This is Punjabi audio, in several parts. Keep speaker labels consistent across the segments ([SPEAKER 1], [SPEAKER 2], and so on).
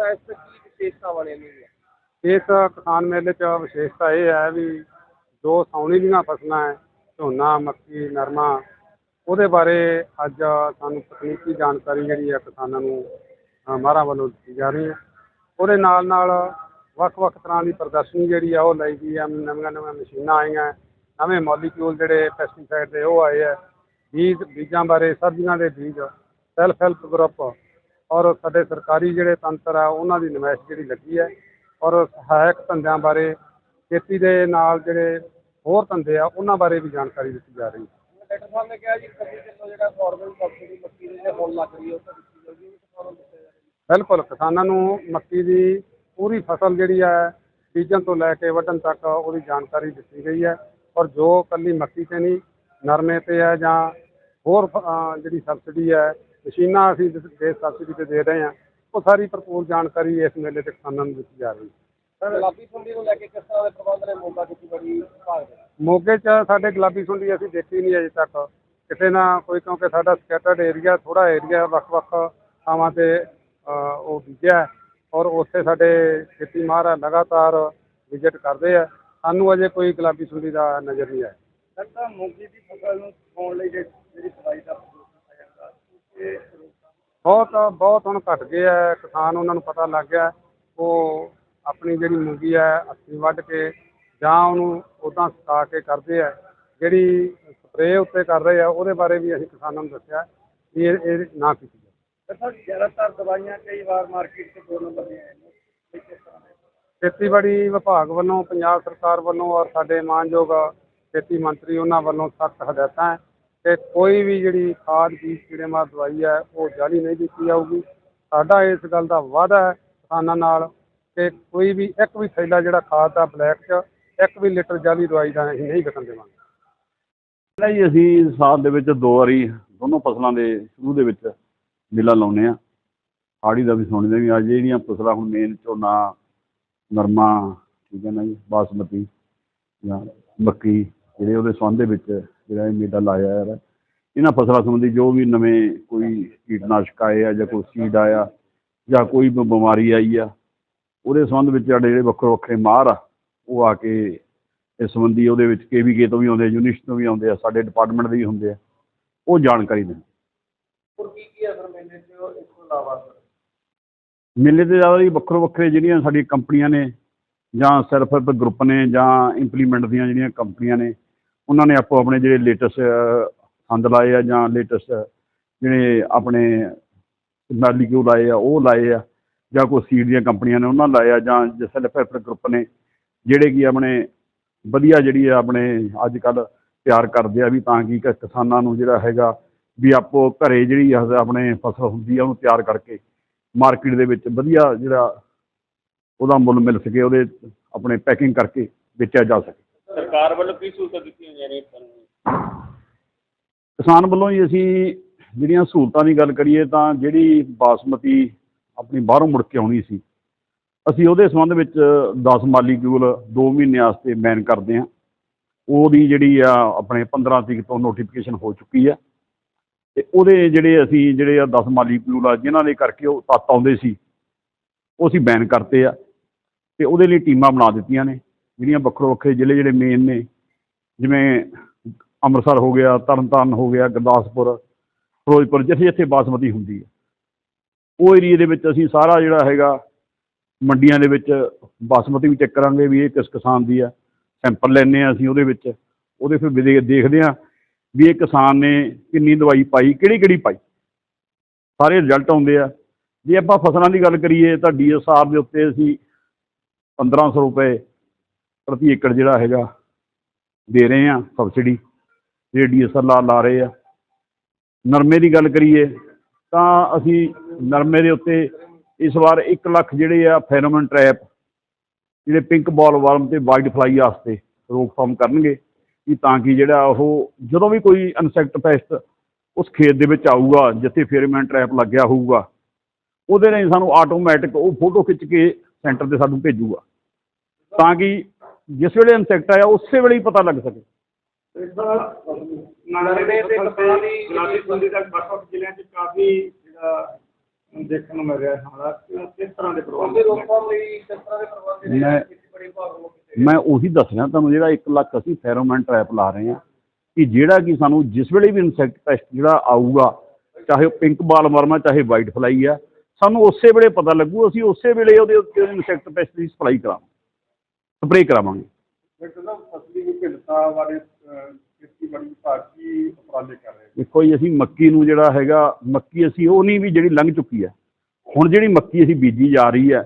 [SPEAKER 1] ਹੈ ਇਸ ਤੇ ਕੀ ਵਿਸ਼ੇਸ਼ਤਾਵਾਂ ਨੇ ਇਹਨਾਂ ਦੀਆਂ
[SPEAKER 2] ਇਸ ਕਿਸਾਨ ਮੇਲੇ 'ਚ ਵਿਸ਼ੇਸ਼ਤਾ ਇਹ ਹੈ ਵੀ ਜੋ ਸਾਉਣੀ ਦੀਆਂ ਫਸਲਾਂ ਹੈ ਝੋਨਾ ਮੱਕੀ ਨਰਮਾ ਉਹਦੇ ਬਾਰੇ ਅੱਜ ਸਾਨੂੰ ਤਕਨੀਕੀ ਜਾਣਕਾਰੀ ਜਿਹੜੀ ਹੈ ਕਿਸਾਨਾਂ ਨੂੰ ਅ, ਮਾਹਰਾਂ ਵੱਲੋਂ ਦਿੱਤੀ ਜਾ ਰਹੀ ਹੈ। ਉਹਦੇ ਨਾਲ ਨਾਲ ਵੱਖ-ਵੱਖ ਤਰ੍ਹਾਂ ਦੀ ਪ੍ਰਦਰਸ਼ਨੀ ਜਿਹੜੀ ਆ ਉਹ ਲਈ ਗਈ ਆ ਨਵੀਆਂ ਨਵੀਆਂ ਮਸ਼ੀਨਾਂ ਆਈਆਂ ਨਵੇਂ ਮੋਲੀਕਿਊਲ ਜਿਹੜੇ ਪੈਸਟੀਸਾਈਡ ਦੇ ਉਹ ਆਏ ਆ ਬੀਜ ਬੀਜਾਂ ਬਾਰੇ ਸਬਜ਼ੀਆਂ ਦੇ ਬੀਜ ਸੈਲਫ ਹੈਲਪ ਗਰੁੱਪ ਔਰ ਸਾਡੇ ਸਰਕਾਰੀ ਜਿਹੜੇ ਤੰਤਰ ਆ ਉਹਨਾਂ ਦੀ ਨੁਮਾਇਸ਼ ਜਿਹੜੀ ਲੱਗੀ ਹੈ। ਔਰ ਸਹਾਇਕ ਧੰਦਿਆਂ ਬਾਰੇ ਖੇਤੀ ਦੇ ਨਾਲ ਜਿਹੜੇ ਹੋਰ ਧੰਦੇ ਆ ਉਹਨਾਂ ਬਾਰੇ ਵੀ ਜਾਣਕਾਰੀ ਦਿੱਤੀ ਜਾ ਰਹੀ ਹੈ।
[SPEAKER 1] ਡਾਕਟਰ ਸਾਹਿਬ ਨੇ ਕਿਹਾ ਜੀ ਪ੍ਰਤੀ ਕਿਲੋ ਜਿਹੜਾ ਗਵਰਨਮੈਂਟ ਸਬਸਿਡੀ ਮੱਕੀ ਦੀ ਜੇ ਹੁਣ ਲੱਗ ਰਹੀ ਹੈ ਉਹ ਤਾਂ ਦਿੱਤੀ ਜਾਊਗੀ ਉਹ ਕਿਸਾਨਾਂ ਨੂੰ ਦਿੱਤੀ ਜਾਏਗੀ
[SPEAKER 2] ਬਿਲਕੁਲ ਕਿਸਾਨਾਂ ਨੂੰ ਮੱਕੀ ਦੀ ਪੂਰੀ ਫਸਲ ਜਿਹੜੀ ਹੈ ਬੀਜਣ ਤੋਂ ਲੈ ਕੇ ਵੱਢਣ ਤੱਕ ਉਹਦੀ ਜਾਣਕਾਰੀ ਦਿੱਤੀ ਗਈ ਹੈ। ਔਰ ਜੋ ਕੱਲੀ ਮੱਕੀ ਤੇ ਨਹੀਂ ਨਰਮੇ ਤੇ ਹੈ ਜਾਂ ਹੋਰ ਜਿਹੜੀ ਸਬਸਿਡੀ ਹੈ ਮਸ਼ੀਨਾਂ ਅਸੀਂ ਜਿਸ ਸਬਸਿਡੀ ਤੇ ਦੇ ਰਹੇ ਹਾਂ ਉਹ ਸਾਰੀ ਭਰਪੂਰ ਜਾਣਕਾਰੀ ਇਸ ਮੇਲੇ ਤੇ ਕਿਸਾਨਾਂ ਨੂੰ ਦਿੱਤੀ ਜਾ ਰਹੀ ਹੈ।
[SPEAKER 1] ਗੁਲਾਬੀ ਸੁੰਡੀ ਨੂੰ ਲੈ ਕੇ ਕਿਸ ਤਰ੍ਹਾਂ ਦੇ ਪ੍ਰਬੰਧ ਨੇ? ਮੋਗਾ ਖੇਤੀਬਾੜੀ ਵਿਭਾਗ ਦੇ
[SPEAKER 2] ਮੋਗੇ 'ਚ ਸਾਡੇ ਗੁਲਾਬੀ ਸੁੰਡੀ ਅਸੀਂ ਦੇਖੀ ਨਹੀਂ ਅਜੇ ਤੱਕ। ਕਿਤੇ ਨਾ ਕੋਈ ਕਿਉਂਕਿ ਸਾਡਾ ਸਕੈਟਰਡ ਏਰੀਆ ਥੋੜਾ ਏਰੀਆ ਵੱਖ-ਵੱਖ ਥਾਵਾਂ ਤੇ ਉਹ ਬੀਜਿਆ ਔਰ ਉੱਥੇ ਸਾਡੇ ਖੇਤੀ ਮਾਹਰ ਲਗਾਤਾਰ ਵਿਜ਼ਿਟ ਕਰਦੇ ਆ। ਸਾਨੂੰ ਅਜੇ ਕੋਈ ਗੁਲਾਬੀ ਸੁੰਡੀ ਦਾ ਨਜ਼ਰ ਨਹੀਂ ਆਇਆ।
[SPEAKER 1] ਡਾਕਟਰ ਮੂੰਗੀ ਦੀ ਫਸਲ ਨੂੰ ਪਾਉਣ ਲਈ ਜੇ- ਜਿਹੜੀ ਦਵਾਈ ਦਾ ਪ੍ਰਯੋਗ ਕੀਤਾ ਜਾਂਦਾ ਇਹ
[SPEAKER 2] ਬਹੁਤ ਬਹੁਤ ਹੁਣ ਘਟ ਗਏ ਆ। ਕਿਸਾਨ ਉਹਨਾਂ ਨੂੰ ਪਤਾ ਲੱਗ ਗਿਆ ਉਹ ਆਪਣੀ ਜਿਹੜੀ ਮੂੰਗੀ ਹੈ ਹੱਥੀਂ ਵੱਢ ਕੇ ਜਾਂ ਉਹਨੂੰ ਉਦਾਂ ਸੁਕਾ ਕੇ ਕਰਦੇ ਆ। ਜਿਹੜੀ ਸਪਰੇਅ ਉੱਤੇ ਕਰ ਰਹੇ ਆ ਉਹਦੇ ਬਾਰੇ ਵੀ ਅਸੀਂ ਕਿਸਾਨਾਂ ਨੂੰ ਦੱਸਿਆ ਵੀ ਇਹ ਇਹ ਨਾ ਕੀਤੀ ਜਾਵੇ।
[SPEAKER 1] ਸਰ ਜ਼ਿਆਦਾਤਰ ਦਵਾਈਆਂ ਕਈ ਵਾਰ ਮਾਰਕੀਟ 'ਚ ਨੰਬਰ ਦੀਆਂ
[SPEAKER 2] ਖੇਤੀਬਾੜੀ ਵਿਭਾਗ ਵੱਲੋਂ ਪੰਜਾਬ ਸਰਕਾਰ ਵੱਲੋਂ ਔਰ ਸਾਡੇ ਮਾਨਯੋਗ ਖੇਤੀ ਮੰਤਰੀ ਉਹਨਾਂ ਵੱਲੋਂ ਸਖਤ ਹਦਾਇਤਾਂ ਹੈ ਕੋਈ ਵੀ ਜਿਹੜੀ ਖਾਦ ਬੀਜ ਕੀੜੇਮਾਰ ਦਵਾਈ ਹੈ, ਉਹ ਜਾਲੀ ਨਹੀਂ ਦਿੱਤੀ ਜਾਊਗੀ। ਸਾਡਾ ਇਸ ਗੱਲ ਦਾ ਵਾਅਦਾ ਹੈ ਕਿਸਾਨਾਂ ਨਾਲ ਕਿ ਕੋਈ ਵੀ ਇੱਕ ਵੀ ਥੈਲਾ ਜਿਹੜਾ ਖਾਦ ਦਾ ਬਲੈਕ 'ਚ, ਇੱਕ ਵੀ ਲੀਟਰ ਜਾਲੀ ਦਵਾਈ ਦਾ ਅਸੀਂ ਨਹੀਂ ਵਿਕਣ ਦੇਵਾਂਗੇ।
[SPEAKER 3] ਪਹਿਲਾਂ ਹੀ ਅਸੀਂ ਸਾਲ ਦੇ ਵਿੱਚ ਦੋ ਵਾਰੀ ਦੋਨੋਂ ਫਸਲਾਂ ਦੇ ਸ਼ੁਰੂ ਦੇ ਵਿੱਚ ਮੇਲਾ ਲਾਉਂਦੇ ਆ ਹਾੜੀ ਦਾ ਵੀ ਸੁਣਦੇ ਵੀ ਅੱਜ ਜਿਹੜੀਆਂ ਫਸਲਾਂ ਹੁਣ ਮੇਨ ਝੋਨਾ, ਨਰਮਾ, ਠੀਕ ਹੈ ਨਾ ਜੀ, ਬਾਸਮਤੀ ਜਾਂ ਮੱਕੀ ਜਿਹੜੇ ਉਹਦੇ ਸੰਬੰਧ ਦੇ ਵਿੱਚ ਜਿਹੜਾ ਇਹ ਮੇਲਾ ਲਾਇਆ ਯਾਰ ਇਹਨਾਂ ਫਸਲਾਂ ਸੰਬੰਧੀ ਜੋ ਵੀ ਨਵੇਂ ਕੋਈ ਕੀਟਨਾਸ਼ਕ ਆਏ ਆ ਜਾਂ ਕੋਈ ਸੀਡ ਆਇਆ ਜਾਂ ਕੋਈ ਬਿਮਾਰੀ ਆਈ ਆ ਉਹਦੇ ਸੰਬੰਧ ਵਿੱਚ ਸਾਡੇ ਜਿਹੜੇ ਵੱਖਰੇ ਵੱਖਰੇ ਮਾਹਰ ਆ ਉਹ ਆ ਕੇ ਇਸ ਸੰਬੰਧੀ ਉਹਦੇ ਵਿੱਚ ਕੇਵੀਕੇ ਤੋਂ ਵੀ ਆਉਂਦੇ ਯੂਨਿਸਟ ਤੋਂ ਵੀ ਆਉਂਦੇ ਆ ਸਾਡੇ ਡਿਪਾਰਟਮੈਂਟ ਦੇ ਵੀ ਹੁੰਦੇ ਆ ਉਹ ਜਾਣਕਾਰੀ ਦਿੰਦੇ
[SPEAKER 1] ਹੋਰ ਕੀ ਕੀ ਸਰ ਮੇਲੇ 'ਚ ਇਸ ਤੋਂ ਇਲਾਵਾ ਸਰ
[SPEAKER 3] ਮੇਲੇ ਤੇ ਜ਼ਿਆਦਾ ਹੀ ਵੱਖਰੋ ਵੱਖਰੇ ਜਿਹੜੀਆਂ ਸਾਡੀਆਂ ਕੰਪਨੀਆਂ ਨੇ ਜਾਂ ਸੈਲਫ ਹੈਲਪ ਗਰੁੱਪ ਨੇ ਜਾਂ ਇੰਪਲੀਮੈਂਟ ਦੀਆਂ ਜਿਹੜੀਆਂ ਕੰਪਨੀਆਂ ਨੇ ਉਹਨਾਂ ਨੇ ਆਪੋ ਆਪਣੇ ਜਿਹੜੇ ਲੇਟੈਸਟ ਸੰਦ ਲਾਏ ਆ ਜਾਂ ਲੇਟੈਸਟ ਜਿਹੜੇ ਆਪਣੇ ਮੈਲੀਕਿਊ ਲਾਏ ਆ, ਉਹ ਲਾਏ ਆ, ਜਾਂ ਕੋਈ ਸੀਡ ਦੀਆਂ ਕੰਪਨੀਆਂ ਨੇ ਉਹਨਾਂ ਲਾਏ ਆ, ਜਾਂ ਸੈਲਫ ਹੈਲਪ ਗਰੁੱਪ ਨੇ, ਜਿਹੜੇ ਕਿ ਆਪਣੇ ਵਧੀਆ ਜਿਹੜੀ ਆ ਆਪਣੇ ਅੱਜ ਕੱਲ ਤਿਆਰ ਕਰਦੇ ਆ ਵੀ ਤਾਂ ਕਿ ਕਿਸਾਨਾਂ ਨੂੰ ਜਿਹੜਾ ਹੈਗਾ ਵੀ ਆਪੋ ਘਰੇ ਜਿਹੜੀ ਆਪਣੇ ਫਸਲ ਹੁੰਦੀ ਆ ਉਹਨੂੰ ਤਿਆਰ ਕਰਕੇ ਮਾਰਕੀਟ ਦੇ ਵਿੱਚ ਵਧੀਆ ਜਿਹੜਾ ਉਹਦਾ ਮੁੱਲ ਮਿਲ ਸਕੇ, ਉਹਦੇ ਆਪਣੇ ਪੈਕਿੰਗ ਕਰਕੇ ਵੇਚਿਆ ਜਾ ਸਕੇ।
[SPEAKER 1] ਸਰਕਾਰ ਵੱਲੋਂ ਕੀ ਸਹੂਲਤਾਂ ਦਿੱਤੀਆਂ ਜਾ ਰਹੀਆਂ ਤੁਹਾਨੂੰ?
[SPEAKER 3] ਕਿਸਾਨ ਵੱਲੋਂ ਹੀ ਅਸੀਂ ਜਿਹੜੀਆਂ ਸਹੂਲਤਾਂ ਦੀ ਗੱਲ ਕਰੀਏ ਤਾਂ ਜਿਹੜੀ ਬਾਸਮਤੀ ਆਪਣੀ ਬਾਹਰੋਂ ਮੁੜ ਕੇ ਆਉਣੀ ਸੀ, ਅਸੀਂ ਉਹਦੇ ਸੰਬੰਧ ਵਿੱਚ 10 ਮਾਲੀਕਿਊਲ 2 ਮਹੀਨੇ ਵਾਸਤੇ ਬੈਨ ਕਰਦੇ ਹਾਂ। ਉਹਦੀ ਜਿਹੜੀ ਆ ਆਪਣੇ 15 ਤਰੀਕ ਤੋਂ ਨੋਟੀਫਿਕੇਸ਼ਨ ਹੋ ਚੁੱਕੀ ਆ ਤੇ ਉਹਦੇ ਜਿਹੜੇ ਅਸੀਂ ਜਿਹੜੇ ਆ 10 ਮਾਲੀਕਿਊਲ ਆ, ਜਿਨ੍ਹਾਂ ਦੇ ਕਰਕੇ ਉਹ ਤੱਤ ਆਉਂਦੇ ਸੀ, ਉਹ ਅਸੀਂ ਬੈਨ ਕਰਤੇ ਆ। ਤੇ ਉਹਦੇ ਲਈ ਟੀਮਾਂ ਬਣਾ ਦਿੱਤੀਆਂ ਨੇ। ਜਿਹੜੀਆਂ ਵੱਖਰੋ ਵੱਖਰੇ ਜ਼ਿਲ੍ਹੇ ਜਿਹੜੇ ਮੇਨ ਨੇ, ਜਿਵੇਂ ਅੰਮ੍ਰਿਤਸਰ ਹੋ ਗਿਆ, ਤਰਨਤਾਰਨ ਹੋ ਗਿਆ, ਗੁਰਦਾਸਪੁਰ, ਫਿਰੋਜ਼ਪੁਰ, ਜਿੱਥੇ ਜਿੱਥੇ ਬਾਸਮਤੀ ਹੁੰਦੀ ਹੈ। ਉਹ ਏਰੀਏ ਦੇ ਵਿੱਚ ਅਸੀਂ ਸਾਰਾ ਜਿਹੜਾ ਹੈਗਾ, ਮੰਡੀਆਂ ਦੇ ਵਿੱਚ ਬਾਸਮਤੀ ਵੀ ਚੈੱਕ ਕਰਾਂਗੇ ਵੀ ਇਹ ਕਿਸ ਕਿਸਾਨ ਦੀ ਆ ਸੈਂਪਲ ਲੈਣੇ ਆ ਅਸੀਂ ਉਹਦੇ ਵਿੱਚ, ਉਹਦੇ ਫਿਰ ਵੀ ਦੇਖਦੇ ਆ ਵੀ ਇਹ ਕਿਸਾਨ ਨੇ ਕਿੰਨੀ ਦਵਾਈ ਪਾਈ, ਕਿਹੜੀ ਕਿਹੜੀ ਪਾਈ। ਸਾਰੇ ਰਿਜ਼ਲਟ ਆਉਂਦੇ ਆ। ਜੇ ਆਪਾਂ ਫਸਲਾਂ ਦੀ ਗੱਲ ਕਰੀਏ ਤਾਂ ਡੀਐਸਆਰ ਦੇ ਉੱਤੇ ਅਸੀਂ 1500 ਰੁਪਏ ਪ੍ਰਤੀ ਏਕੜ ਜਿਹੜਾ ਹੈਗਾ ਦੇ ਰਹੇ ਆ ਸਬਸਿਡੀ, ਜਿਹੜੇ ਡੀਐਸਆਰ ਲਾ ਲਾ ਰਹੇ ਆ। ਨਰਮੇ ਦੀ ਗੱਲ ਕਰੀਏ ਤਾਂ ਅਸੀਂ ਨਰਮੇ ਦੇ ਉੱਤੇ ਇਸ ਵਾਰ 1 ਲੱਖ ਜਿਹੜੇ ਆ ਫੈਨੋਮਨ ਟ੍ਰੈਪ, ਜਿਹੜੇ ਪਿੰਕ ਬਾਲ ਵਾਰਮ ਤੇ ਵਾਈਟ ਫਲਾਈ ਵਾਸਤੇ ਰੋਕਥਾਮ ਕਰਨਗੇ ਕਿ ਤਾਂ ਕਿ ਜਿਹੜਾ ਉਹ ਜਦੋਂ ਵੀ ਕੋਈ ਇਨਸੈਕਟ ਪੈਸਟ ਉਸ ਖੇਤ ਦੇ ਵਿੱਚ ਆਊਗਾ, ਜਿੱਥੇ ਫੇਰਮੈਨ ਟ੍ਰੈਪ ਲੱਗਿਆ ਹੋਊਗਾ, ਉਹਦੇ ਲਈ ਸਾਨੂੰ ਆਟੋਮੈਟਿਕ ਉਹ ਫੋਟੋ ਖਿੱਚ ਕੇ ਸੈਂਟਰ ਤੇ ਸਾਨੂੰ ਭੇਜੂਗਾ। ਤਾਂ ਕਿ ਜਿਸ ਵੇਲੇ ਇਨਸੈਕਟ ਆਇਆ ਉਸੇ ਵੇਲੇ ਹੀ ਪਤਾ ਲੱਗ ਸਕੇ।
[SPEAKER 1] ਨਰਮੇ ਤੇ ਕਪਾਹ ਦੀ ਗੁਲਾਬੀ ਸੁੰਡੀ ਦਾ ਵੱਖ-ਵੱਖ ਜ਼ਿਲ੍ਹਿਆਂ 'ਚ ਕਾਫੀ ਜਿਹੜਾ
[SPEAKER 2] ਦੇਖਣ ਨੂੰ ਮਿਲ ਰਿਹਾ ਹਾਲਾਤ ਕਿਸ ਤਰ੍ਹਾਂ ਦੇ
[SPEAKER 1] ਉਹਦੇ ਰੋਕਥਾਮ ਲਈ ਕਿਸ ਤਰ੍ਹਾਂ ਦੇ ਪ੍ਰਬੰਧ ਜਿਹੜੇ
[SPEAKER 3] ਮੈਂ- ਉਹੀ ਦੱਸ ਰਿਹਾ ਤੁਹਾਨੂੰ ਜਿਹੜਾ 1 ਲੱਖ ਅਸੀਂ ਫੈਰੋਮੈਨ ਟ੍ਰੈਪ ਲਾ ਰਹੇ ਹਾਂ ਕਿ ਜਿਹੜਾ ਕਿ ਸਾਨੂੰ ਜਿਸ ਵੇਲੇ ਵੀ ਇਨਸੈਕਟ ਪੈਸਟ ਜਿਹੜਾ ਆਊਗਾ ਚਾਹੇ ਉਹ ਪਿੰਕ ਬਾਲ ਵਰਮਾ ਚਾਹੇ ਵਾਈਟ ਫਲਾਈ ਆ ਸਾਨੂੰ ਉਸੇ ਵੇਲੇ ਪਤਾ ਲੱਗੂ ਅਸੀਂ ਉਸੇ ਵੇਲੇ ਉਹਦੇ ਉੱਤੇ ਇਨਸੈਕਟ ਪੈਸਟ ਦੀ ਸਪਲਾਈ ਕਰਾਵਾਂਗੇ ਸਪਰੇਅ ਕਰਾਵਾਂਗੇ।
[SPEAKER 2] ਡਾਕਟਰ ਸਾਹਿਬ ਫਸਲੀ ਵਿਭਿੰਨਤਾ ਬਾਰੇ ਅਹ, ਖੇਤੀਬਾੜੀ ਵਿਭਾਗ ਕੀ ਉਪਰਾਲੇ ਕਰ ਰਹੇ
[SPEAKER 3] ਦੇਖੋ ਜੀ ਅਸੀਂ ਮੱਕੀ ਨੂੰ ਜਿਹੜਾ ਹੈਗਾ ਮੱਕੀ ਅਸੀਂ ਉਹ ਨਹੀਂ ਵੀ ਜਿਹੜੀ ਲੰਘ ਚੁੱਕੀ ਹੈ। ਹੁਣ ਜਿਹੜੀ ਮੱਕੀ ਅਸੀਂ ਬੀਜੀ ਜਾ ਰਹੀ ਹੈ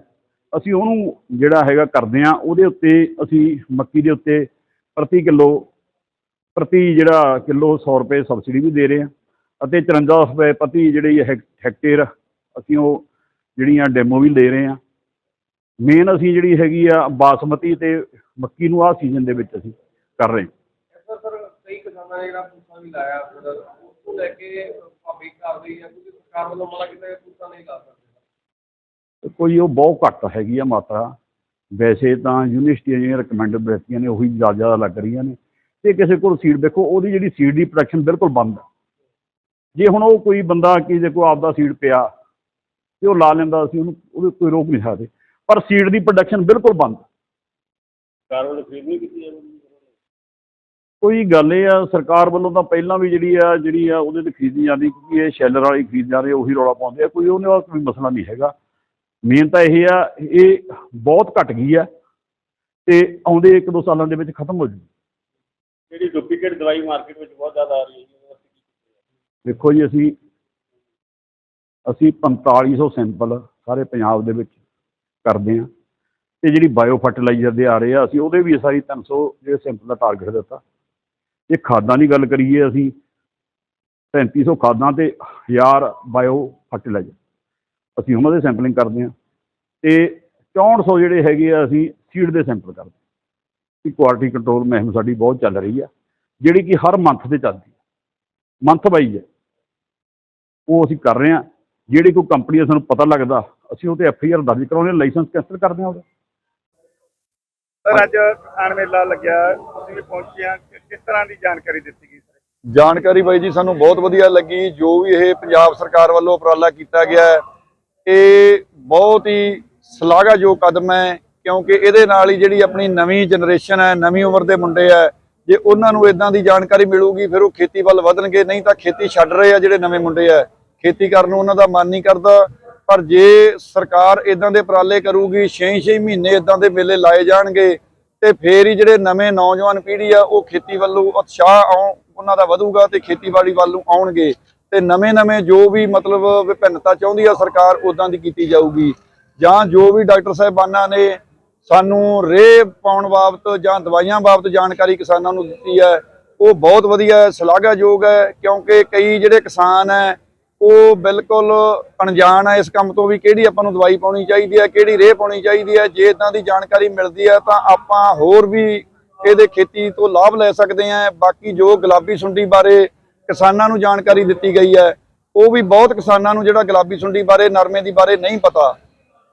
[SPEAKER 3] ਅਸੀਂ ਉਹਨੂੰ ਜਿਹੜਾ ਹੈਗਾ ਕਰਦੇ ਆ ਉਹਦੇ ਉੱਤੇ ਅਸੀਂ ਮੱਕੀ ਦੇ ਉੱਤੇ ਪ੍ਰਤੀ ਕਿਲੋ ਪ੍ਰਤੀ ਜਿਹੜਾ ਕਿਲੋ 100 ਰੁਪਏ ਸਬਸਿਡੀ ਵੀ ਦੇ ਰਹੇ ਆ ਅਤੇ 54 ਰੁਪਏ ਪ੍ਰਤੀ ਜਿਹੜੀ ਹੈਕ- ਹੈਕਟੇਅਰ ਅਸੀਂ ਉਹ ਜਿਹੜੀਆਂ ਡੈਮੋ ਵੀ ਦੇ ਰਹੇ ਆ ਮੇਨ ਅਸੀਂ ਜਿਹੜੀ ਹੈਗੀ ਆ ਬਾਸਮਤੀ ਤੇ ਮੱਕੀ ਨੂੰ ਆਹ ਸੀਜ਼ਨ ਦੇ ਵਿੱਚ ਅਸੀਂ ਕਰ ਰਹੇ
[SPEAKER 1] ਸਰ ਸਰ ਕਈ ਕਿਸਾਨਾਂ ਨੇ ਜਿਹੜਾ ਪੂਸਾ ਵੀ ਲਾਇਆ ਫਿਰ ਉਸ ਨੂੰ ਲੈ ਕੇ ਭਾਬੀ ਕਰ ਰਹੀ ਹੈ ਕਿਉਂਕਿ ਸਰਕਾਰ ਵੱਲੋਂ ਮਨਾ ਕੀਤਾ ਹੈ ਪੂਸਾ ਨਹੀਂ ਲਾ ਸਕਦੇ।
[SPEAKER 3] ਤੇ ਕੋਈ ਉਹ ਬਹੁਤ ਘੱਟ ਹੈਗੀ ਆ ਮਾਤਰਾ। ਵੈਸੇ ਤਾਂ ਯੂਨੀਵਰਸਿਟੀਆਂ ਜਿਹੜੀਆਂ ਰეკਮੈਂਡਡ ਬਰੈਕੀਆਂ ਨੇ ਉਹੀ ਜ਼ਿਆਦਾ ਜ਼ਿਆਦਾ ਲੱਗ ਰਹੀਆਂ ਨੇ। ਤੇ ਕਿਸੇ ਕੋਲ ਸੀਡ ਦੇਖੋ ਉਹਦੀ ਜਿਹੜੀ ਸੀਡ ਦੀ ਪ੍ਰੋਡਕਸ਼ਨ ਬਿਲਕੁਲ ਬੰਦ ਹੈ ਜੇ ਹੁਣ ਉਹ ਕੋਈ ਬੰਦਾ ਕਿਸੇ ਕੋਲ ਆਪਦਾ ਸੀਡ ਪਿਆ ਤੇ ਉਹ ਲਾ ਲੈਂਦਾ ਅਸੀਂ ਉਹਨੂੰ ਉਹਦੇ ਕੋਈ ਰੋਕ ਨਹੀਂ ਸਕਦੇ। ਪਰ ਸੀਡ ਦੀ ਪ੍ਰੋਡਕਸ਼ਨ ਬਿਲਕੁਲ ਬੰਦ।
[SPEAKER 1] ਖਰੀਦ ਨਹੀਂ ਕੀਤੀ ਜਾਂਦੀ।
[SPEAKER 3] ਕੋਈ ਗੱਲ ਇਹ ਆ ਸਰਕਾਰ ਵੱਲੋਂ ਤਾਂ ਪਹਿਲਾਂ ਵੀ ਜਿਹੜੀ ਆ ਜਿਹੜੀ ਆ ਉਹਦੇ ਤੇ ਖਰੀਦੀ ਜਾਂਦੀ ਕਿਉਂਕਿ ਇਹ ਸ਼ੈਲਰ ਵਾਲੀ ਖਰੀਦ ਜਾਂਦੇ ਉਹੀ ਰੌਲਾ ਪਾਉਂਦੇ ਆ ਕੋਈ ਉਹਨੇ ਵਾਸਤੇ ਕੋਈ ਮਸਲਾ ਨਹੀਂ ਹੈਗਾ। ਮੇਨ ਤਾਂ ਇਹ ਆ ਇਹ ਬਹੁਤ ਘਟ ਗਈ ਆ ਤੇ ਆਉਂਦੇ ਇੱਕ ਦੋ ਸਾਲਾਂ ਦੇ ਵਿੱਚ ਖਤਮ ਹੋ ਜੂ
[SPEAKER 1] ਜਿਹੜੀ ਡੁਪਲੀਕੇਟ ਦਵਾਈ ਮਾਰਕੀਟ ਵਿੱਚ ਬਹੁਤ ਜ਼ਿਆਦਾ ਆ ਰਹੀ ਹੈ ਜੀ
[SPEAKER 3] ਦੇਖੋ ਜੀ ਅਸੀਂ ਅਸੀਂ 4500 ਸੈਂਪਲ ਸਾਰੇ ਪੰਜਾਬ ਦੇ ਵਿੱਚ ਕਰਦੇ ਆ ਤੇ ਜਿਹੜੀ ਬਾਇਓ ਫਰਟੀਲਾਈਜ਼ਰ ਦੇ ਆ ਰਹੇ ਆ, ਅਸੀਂ ਉਹਦੇ ਵੀ ਸਾਰੀ 300 ਜਿਹੜੇ ਸੈਂਪਲ ਦਾ ਟਾਰਗੇਟ ਦਿੱਤਾ। ਇਹ ਖਾਦਾਂ ਦੀ ਗੱਲ ਕਰੀਏ ਅਸੀਂ 3500 ਖਾਦਾਂ ਤੇ 1000 ਬਾਇਓ ਫਰਟੀਲਾਈਜ਼ਰ ਅਸੀਂ ਉਹਨਾਂ ਦੇ ਸੈਂਪਲਿੰਗ ਕਰਦੇ ਆ ਤੇ 6400 ਜਿਹੜੇ ਹੈਗੇ ਆ, ਅਸੀਂ ਸੀਡ ਦੇ ਸੈਂਪਲ ਕਰਦੇ ਹਾਂ। ਕਿ ਕੁਆਲਿਟੀ ਕੰਟਰੋਲ ਮਹਿਮ ਸਾਡੀ ਬਹੁਤ ਚੱਲ ਰਹੀ ਆ, ਜਿਹੜੀ ਕਿ ਹਰ ਮੰਥ ਤੇ ਚੱਲਦੀ ਹੈ ਮੰਥ ਵਾਈਜ਼ ਹੈ ਉਹ ਅਸੀਂ ਕਰ ਰਹੇ ਹਾਂ। ਜਿਹੜੀ ਕੋਈ ਕੰਪਨੀ ਸਾਨੂੰ ਪਤਾ ਲੱਗਦਾ ਅਸੀਂ ਉਹ ਤੇ ਐਫ ਆਈ ਆਰ ਦਰਜ ਕਰਾਉਂਦੇ ਹਾਂ ਲਾਇਸੈਂਸ ਕੈਂਸਲ ਕਰਦੇ ਹਾਂ ਉਹਦਾ।
[SPEAKER 2] ਸਰ ਅੱਜ ਕਿਸਾਨ ਮੇਲਾ ਲੱਗਿਆ ਤੁਸੀਂ ਵੀ ਪਹੁੰਚੇ ਆ। ਕਿਸ ਤਰ੍ਹਾਂ ਦੀ ਜਾਣਕਾਰੀ ਦਿੱਤੀ ਗਈ ਸਰ
[SPEAKER 4] ਜਾਣਕਾਰੀ ਬਾਈ ਜੀ ਸਾਨੂੰ ਬਹੁਤ ਵਧੀਆ ਲੱਗੀ। ਜੋ ਵੀ ਇਹ ਪੰਜਾਬ ਸਰਕਾਰ ਵੱਲੋਂ ਉਪਰਾਲਾ ਕੀਤਾ ਗਿਆ ਹੈ ਇਹ ਬਹੁਤ ਹੀ ਸ਼ਲਾਘਾਯੋਗ ਕਦਮ ਹੈ ਕਿਉਂਕਿ ਇਹਦੇ ਨਾਲ ਹੀ ਜਿਹੜੀ ਆਪਣੀ ਨਵੀਂ ਜਨਰੇਸ਼ਨ ਹੈ ਨਵੀਂ ਉਮਰ ਦੇ ਮੁੰਡੇ ਹੈ ਜੇ ਉਹਨਾਂ ਨੂੰ ਇਦਾਂ ਦੀ ਜਾਣਕਾਰੀ ਮਿਲੂਗੀ ਫਿਰ ਉਹ ਖੇਤੀ ਵੱਲ ਵਧਣਗੇ। ਨਹੀਂ ਤਾਂ ਖੇਤੀ ਛੱਡ ਰਹੇ ਆ ਜਿਹੜੇ ਨਵੇਂ ਮੁੰਡੇ ਆ ਖੇਤੀ ਕਰਨ ਨੂੰ ਉਹਨਾਂ ਦਾ ਮਨ ਨਹੀਂ ਕਰਦਾ। ਪਰ ਜੇ ਸਰਕਾਰ ਇਦਾਂ ਦੇ ਉਪਰਾਲੇ ਕਰੂਗੀ 6-6 ਮਹੀਨੇ ਇਦਾਂ ਦੇ ਮੇਲੇ ਲਾਏ ਜਾਣਗੇ ਤੇ ਫੇਰ ਹੀ ਜਿਹੜੇ ਨਵੇਂ ਨੌਜਵਾਨ ਪੀੜ੍ਹੀ ਆ, ਉਹ ਖੇਤੀ ਵੱਲੋਂ ਉਤਸ਼ਾਹ ਆਉ ਉਹਨਾਂ ਦਾ ਵਧੂਗਾ ਤੇ ਖੇਤੀਬਾੜੀ ਵੱਲ ਨੂੰ ਆਉਣਗੇ ਤੇ ਨਵੇਂ-ਨਵੇਂ ਜੋ ਵੀ ਮਤਲਬ ਵਿਭਿੰਨਤਾ ਚਾਹੁੰਦੀ ਆ ਸਰਕਾਰ ਉਦਾਂ ਦੀ ਕੀਤੀ ਜਾਊਗੀ। ਜਾਂ ਜੋ ਵੀ ਡਾਕਟਰ ਸਾਹਿਬਾਨਾਂ ਨੇ ਸਾਨੂੰ ਰੇਹ ਪਾਉਣ ਬਾਬਤ ਜਾਂ ਦਵਾਈਆਂ ਬਾਬਤ ਜਾਣਕਾਰੀ ਕਿਸਾਨਾਂ ਨੂੰ ਦਿੱਤੀ ਹੈ, ਉਹ ਬਹੁਤ ਵਧੀਆ ਸ਼ਲਾਘਾਯੋਗ ਹੈ, ਕਿਉਂਕਿ ਕਈ ਜਿਹੜੇ ਕਿਸਾਨ ਹੈ ਉਹ ਬਿਲਕੁਲ ਅਣਜਾਣ ਹੈ ਇਸ ਕੰਮ ਤੋਂ ਵੀ ਕਿਹੜੀ ਆਪਾਂ ਨੂੰ ਦਵਾਈ ਪਾਉਣੀ ਚਾਹੀਦੀ ਹੈ, ਕਿਹੜੀ ਰੇਹ ਪਾਉਣੀ ਚਾਹੀਦੀ ਹੈ, ਜੇ ਇਦਾਂ ਦੀ ਜਾਣਕਾਰੀ ਮਿਲਦੀ ਹੈ ਤਾਂ ਆਪਾਂ ਹੋਰ ਵੀ ਇਹਦੇ ਖੇਤੀ ਤੋਂ ਲਾਭ ਲੈ ਸਕਦੇ ਹਾਂ। ਬਾਕੀ ਜੋ ਗੁਲਾਬੀ ਸੁੰਡੀ ਬਾਰੇ ਕਿਸਾਨਾਂ ਨੂੰ ਜਾਣਕਾਰੀ ਦਿੱਤੀ ਗਈ ਹੈ, ਉਹ ਵੀ ਬਹੁਤ ਕਿਸਾਨਾਂ ਨੂੰ ਜਿਹੜਾ ਗੁਲਾਬੀ ਸੁੰਡੀ ਬਾਰੇ, ਨਰਮੇ ਦੀ ਬਾਰੇ ਨਹੀਂ ਪਤਾ,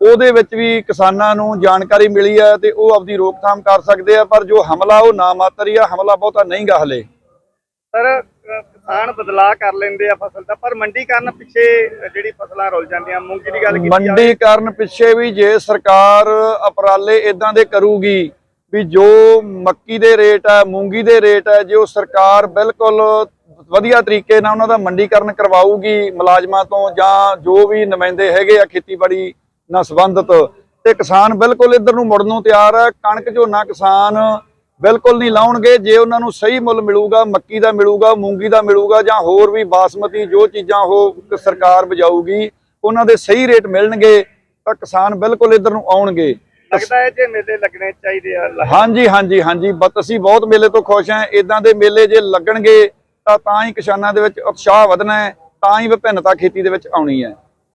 [SPEAKER 4] ਉਹਦੇ ਵਿੱਚ ਵੀ ਕਿਸਾਨਾਂ ਨੂੰ ਜਾਣਕਾਰੀ ਮਿਲੀ ਹੈ ਤੇ ਉਹ ਆਪਦੀ ਰੋਕਥਾਮ ਕਰ ਸਕਦੇ ਆ, ਪਰ ਜੋ ਹਮਲਾ ਉਹ ਨਾ ਮਾਤਰ ਆ, ਹਮਲਾ ਬਹੁਤਾ ਨਹੀਂ ਗਾ ਹਲੇ।
[SPEAKER 2] ਸਰ ਕਿਸਾਨ ਬਦਲਾਅ ਕਰ ਲੈਂਦੇ ਆ ਫਸਲ ਦਾ, ਪਰ ਮੰਡੀਕਰਨ ਪਿੱਛੇ ਜਿਹੜੀ ਫਸਲਾਂ ਰੁਲ ਜਾਂਦੀਆਂ, ਮੂੰਗੀ ਦੀ ਗੱਲ ਕੀਤੀ ਜਾਵੇ।
[SPEAKER 4] ਮੰਡੀਕਰਨ ਪਿੱਛੇ ਵੀ ਜੇ ਸਰਕਾਰ ਉਪਰਾਲੇ ਇਦਾਂ ਦੇ ਕਰੂਗੀ ਵੀ ਜੋ ਮੱਕੀ ਦੇ ਰੇਟ ਹੈ ਮੂੰਗੀ ਦੇ ਰੇਟ ਹੈ ਜੇ ਉਹ ਸਰਕਾਰ ਬਿਲਕੁਲ ਵਧੀਆ ਤਰੀਕੇ ਨਾਲ ਉਹਨਾਂ ਦਾ ਮੰਡੀਕਰਨ ਕਰਵਾਊਗੀ ਮੁਲਾਜ਼ਮਾਂ ਤੋਂ ਜਾਂ ਜੋ ਵੀ ਨੁਮਾਇੰਦੇ ਹੈਗੇ ਆ ਖੇਤੀਬਾੜੀ ਨਾਲ ਸੰਬੰਧਿਤ, ਤੇ ਕਿਸਾਨ ਬਿਲਕੁਲ ਇੱਧਰ ਨੂੰ ਮੁੜਨ ਨੂੰ ਤਿਆਰ ਹੈ ਕਣਕ ਝੋਨਾ ਕਿਸਾਨ ਬਿਲਕੁਲ ਨਹੀਂ ਲਾਉਣਗੇ। ਜੇ ਉਹਨਾਂ ਨੂੰ ਸਹੀ ਮੁੱਲ ਮਿਲੂਗਾ ਮੱਕੀ ਦਾ ਮਿਲੂਗਾ ਮੂੰਗੀ ਦਾ ਮਿਲੂਗਾ ਜਾਂ ਹੋਰ ਵੀ ਬਾਸਮਤੀ ਜੋ ਚੀਜ਼ਾਂ ਉਹ ਸਰਕਾਰ ਬਜਾਊਗੀ ਉਹਨਾਂ ਦੇ ਸਹੀ ਰੇਟ ਮਿਲਣਗੇ ਤਾਂ ਕਿਸਾਨ ਬਿਲਕੁਲ ਇੱਧਰ ਨੂੰ ਆਉਣਗੇ।
[SPEAKER 2] ਲੱਗਦਾ ਹੈ ਜੇ ਮੇਲੇ ਲੱਗਣੇ ਚਾਹੀਦੇ ਆ
[SPEAKER 4] ਹਾਂਜੀ ਹਾਂਜੀ ਹਾਂਜੀ। ਬਤ ਅਸੀਂ ਬਹੁਤ ਮੇਲੇ ਤੋਂ ਖੁਸ਼ ਹਾਂ। ਇਦਾਂ ਦੇ ਮੇਲੇ ਜੇ ਲੱਗਣਗੇ ਤਾਂ ਤਾਂ ਹੀ ਕਿਸਾਨਾਂ ਦੇ ਵਿੱਚ ਉਤਸ਼ਾਹ ਵਧਣਾ ਹੈ ਤਾਂ ਹੀ ਵਿਭਿੰਨਤਾ ਖੇਤੀ ਦੇ ਵਿੱਚ ਆਉਣੀ ਹੈ।